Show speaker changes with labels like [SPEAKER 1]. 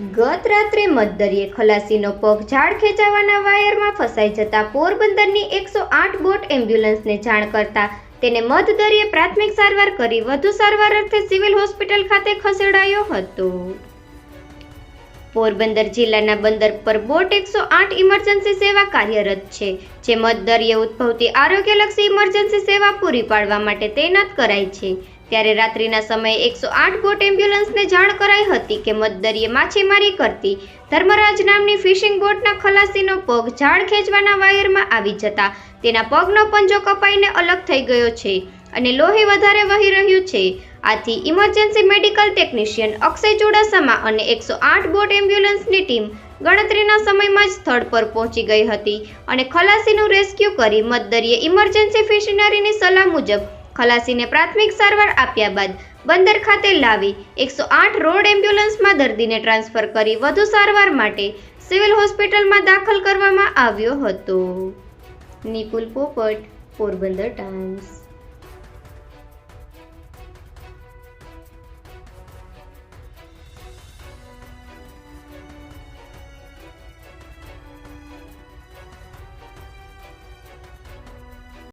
[SPEAKER 1] ગત રાત્રે મધદરિયે ખલાસીનો પગ ઝાડ ખેંચાવાના વાયરમાં ફસાઈ જતા પોરબંદરની એકસો આઠ બોટ એમ્બ્યુલન્સને જાણ કરતા તેને મધદરિયે પ્રાથમિક સારવાર કરી વધુ સારવાર અર્થે સિવિલ હોસ્પિટલ ખાતે ખસેડાયો હતો. પોરબંદર જિલ્લાના બંદર પર બોટ એકસો આઠ ઇમરજન્સી સેવા કાર્યરત છે, જે મધદરિયે ઉદ્ભવતી આરોગ્યલક્ષી ઇમરજન્સી સેવા પૂરી પાડવા માટે તૈનાત કરાઈ છે. ત્યારે રાત્રિના સમયે એકસો આઠ બોટ એમ્બ્યુલન્સને જાણ કરાઈ હતી કે મધદરિયે માછીમારી કરતી ધર્મરાજ નામની ફિશિંગ બોટના ખલાસીનો પગ ઝાડ ખેંચવાના વાયરમાં આવી જતા તેના પગનો પંજો કપાઈને અલગ થઈ ગયો છે અને લોહી વધારે વહી રહ્યું છે. આથી emergency medical technician Akshay Chudasama અને એકસો આઠ બોટ એમ્બ્યુલન્સની ટીમ ગણતરીના સમયમાં જ સ્થળ પર પહોંચી ગઈ હતી અને ખલાસીનું રેસ્ક્યુ કરી મધદરિયે ઇમરજન્સી ફિશનરીની સલાહ મુજબ ખલાસીને પ્રાથમિક સારવાર આપ્યા બાદ બંદર ખાતે લાવી એકસો આઠ રોડ એમ્બ્યુલન્સમાં દર્દીને ટ્રાન્સફર કરી વધુ સારવાર માટે સિવિલ હોસ્પિટલમાં દાખલ કરવામાં આવ્યો હતો. નિપુલ પોપટ, પોરબંદર ટાઈમ્સ.